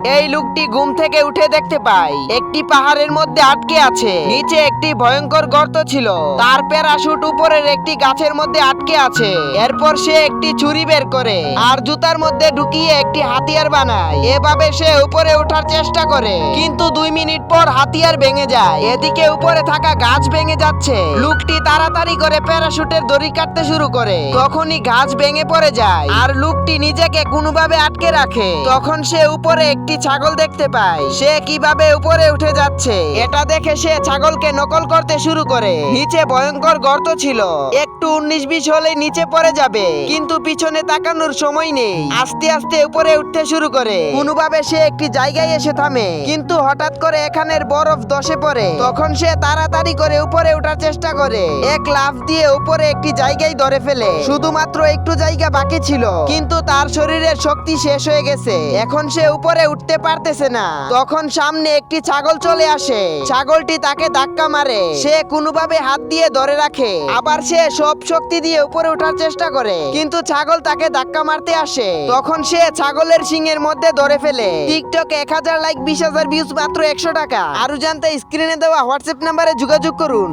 এই লোকটি ঘুম থেকে উঠে দেখতে পায়, একটি পাহাড়ের মধ্যে আটকে আছে। নিচে একটি ভয়ঙ্কর গর্ত ছিল। তার প্যারাশুট উপরের একটি গাছের মধ্যে আটকে আছে। এরপর সে একটি ছুরি বের করে আর জুতার মধ্যে ঢুকিয়ে একটি হাতিয়ার বানায়। এভাবে সে উপরে ওঠার চেষ্টা করে, কিন্তু দুই মিনিট পর হাতিয়ার ভেঙে যায়। এদিকে উপরে থাকা গাছ ভেঙে যাচ্ছে। লোকটি তাড়াতাড়ি করে প্যারাশুটের দড়ি কাটতে শুরু করে। তখনই গাছ ভেঙে পড়ে যায় আর লোকটি নিজেকে কোনোভাবে আটকে রাখে। তখন সে উপরে একটি ছাগল দেখতে পায়। সে কীভাবে উপরে উঠে যাচ্ছে? এটা দেখে সে ছাগলকে নকল করতে শুরু করে। নিচে ভয়ঙ্কর গর্ত ছিল। একটু উনিশ বিশ হলে নিচে পড়ে যাবে। কিন্তু পিছনে তাকানোর সময় নেই। আস্তে আস্তে উপরে উঠতে শুরু করে। কোনোভাবে সে একটি জায়গায় এসে থামে। কিন্তু হঠাৎ করে এখানের বরফ দশে পড়ে। তখন সে তাড়াতাড়ি করে উপরে ওঠার চেষ্টা করে। এক লাফ দিয়ে উপরে একটি জায়গায় ধরে ফেলে। শুধুমাত্র একটু জায়গা বাকি ছিল। কিন্তু তার শরীরের শক্তি শেষ হয়ে গেছে। এখন সে উপরে উঠতে পারতেছে না। তখন সামনে একটি ছাগল চলে আসে। ছাগলটি তাকে ধাক্কা মারে। সে কোনোভাবে হাত দিয়ে ধরে রাখে। আবার সে সব শক্তি দিয়ে উপরে ওঠার চেষ্টা করে। কিন্তু ছাগল তাকে ধাক্কা মারতে আসে। তখন সে ছাগলের সিংয়ের মধ্যে ধরে ফেলে। টিকটক এক হাজার লাইক, বিশ হাজার ভিউজ মাত্র একশো টাকা। আরও জানতে স্ক্রিনে দেওয়া হোয়াটসঅ্যাপ নাম্বারে যোগাযোগ করুন।